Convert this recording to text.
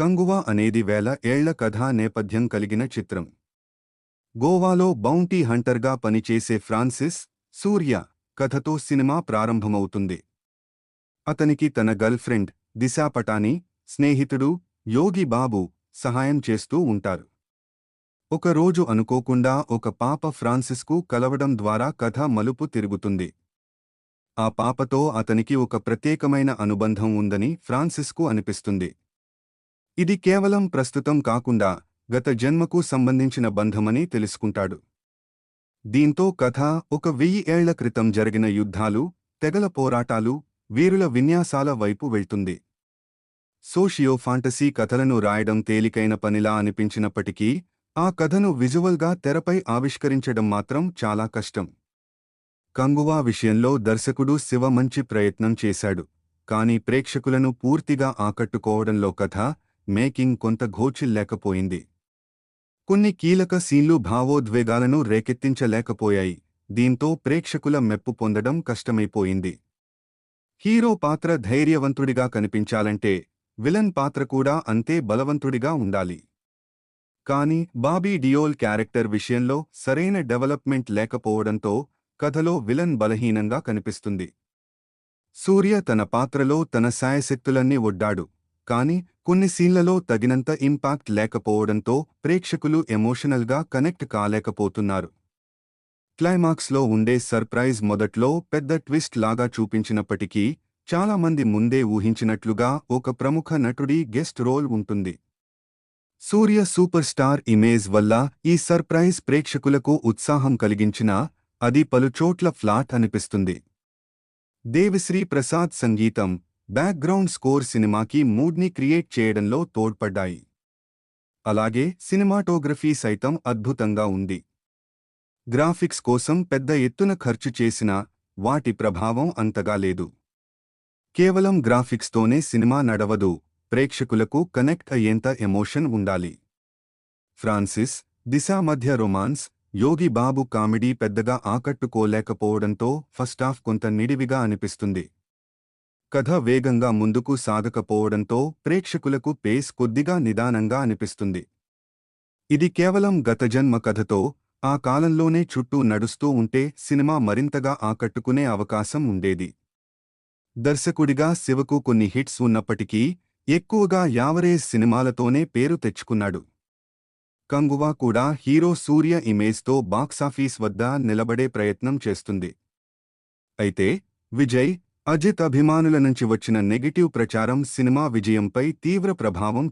కంగువా అనేది వేల ఏళ్ళ కథా నేపథ్యం కలిగిన చిత్రం. గోవాలో బౌంటీ హంటర్గా పనిచేసే ఫ్రాన్సిస్ సూర్య కథతో సినిమా ప్రారంభమవుతుంది. అతనికి తన గర్ల్ఫ్రెండ్ దిశా పటాని స్నేహితుడు యోగి బాబు సహాయం చేస్తూ ఉంటారు. ఒకరోజు అనుకోకుండా ఒక పాప ఫ్రాన్సిస్కు కలవడం ద్వారా కథ మలుపు తిరుగుతుంది. ఆ పాపతో అతనికి ఒక ప్రత్యేకమైన అనుబంధం ఉందని ఫ్రాన్సిస్కు అనిపిస్తుంది. ఇది కేవలం ప్రస్తుతం కాకుండా గత జన్మకు సంబంధించిన బంధమని తెలుసుకుంటాడు. దీంతో కథ ఒక వెయ్యి ఏళ్ళ క్రితం జరిగిన యుద్ధాలు తెగల పోరాటాలు వీరుల విన్యాసాల వైపు వెళ్తుంది. సోషియో ఫాంటసీ కథలను రాయడం తేలికైన పనిలా అనిపించినప్పటికీ ఆ కథను విజువల్గా తెరపై ఆవిష్కరించడం మాత్రం చాలా కష్టం. కంగువా విషయంలో దర్శకుడు శివ మంచి ప్రయత్నం చేశాడు కాని ప్రేక్షకులను పూర్తిగా ఆకట్టుకోవడంలో కథ మేకింగ్ కొంత ఘోచిల్లేకపోయింది. కొన్ని కీలక సీన్లు భావోద్వేగాలను రేకెత్తించలేకపోయాయి. దీంతో ప్రేక్షకుల మెప్పు పొందడం కష్టమైపోయింది. హీరో పాత్ర ధైర్యవంతుడిగా కనిపించాలంటే విలన్ పాత్ర కూడా అంతే బలవంతుడిగా ఉండాలి. కాని బాబీ డియోల్ క్యారెక్టర్ విషయంలో సరైన డెవలప్మెంట్ లేకపోవడంతో కథలో విలన్ బలహీనంగా కనిపిస్తుంది. సూర్య తన పాత్రలో తన శాయశక్తులన్నీ ఒడ్డాడు. కాని కొన్ని సీన్లలో తగినంత ఇంపాక్ట్ లేకపోవడంతో ప్రేక్షకులు ఎమోషనల్గా కనెక్ట్ కాలేకపోతున్నారు. క్లైమాక్స్లో ఉండే సర్ప్రైజ్ మొదట్లో పెద్ద ట్విస్ట్ లాగా చూపించినప్పటికీ చాలామంది ముందే ఊహించినట్లుగా ఒక ప్రముఖ నటుడి గెస్ట్ రోల్ ఉంటుంది. సూర్య సూపర్ స్టార్ ఇమేజ్ వల్ల ఈ సర్ప్రైజ్ ప్రేక్షకులకు ఉత్సాహం కలిగించినా అది పలుచోట్ల ఫ్లాట్ అనిపిస్తుంది. దేవిశ్రీ ప్రసాద్ సంగీతం బ్యాక్గ్రౌండ్ స్కోర్ సినిమాకి మూడ్ని క్రియేట్ చేయడంలో తోడ్పడ్డాయి. అలాగే సినిమాటోగ్రఫీ సైతం అద్భుతంగా ఉంది. గ్రాఫిక్స్ కోసం పెద్ద ఎత్తున ఖర్చు చేసినా వాటి ప్రభావం అంతగా లేదు. కేవలం గ్రాఫిక్స్తోనే సినిమా నడవదు ప్రేక్షకులకు కనెక్ట్ అయ్యేంత ఎమోషన్ ఉండాలి. ఫ్రాన్సిస్ దిశా మధ్య రొమాన్స్ యోగి బాబు కామెడీ పెద్దగా ఆకట్టుకోలేకపోవడంతో ఫస్టాఫ్ కొంత నిడివిగా అనిపిస్తుంది. కథ వేగంగా ముందుకు సాగకపోవడంతో ప్రేక్షకులకు పేస్ కొద్దిగా నిదానంగా అనిపిస్తుంది. ఇది కేవలం గత జన్మ కథతో ఆ కాలంలోనే చుట్టూ నడుస్తూ ఉంటే సినిమా మరింతగా ఆకట్టుకునే అవకాశం ఉండేది. దర్శకుడిగా శివకు కొన్ని హిట్స్ ఉన్నప్పటికీ ఎక్కువగా యావరేజ్ సినిమాలతోనే పేరు తెచ్చుకున్నాడు. కంగువా కూడా హీరో సూర్య ఇమేజ్తో బాక్సాఫీస్ వద్ద నిలబడే ప్రయత్నం చేస్తుంది. అయితే విజయ్ అజిత్ అభిమానుల నుంచి వచ్చిన నెగిటివ్ ప్రచారం సినిమా విజయంపై తీవ్ర ప్రభావం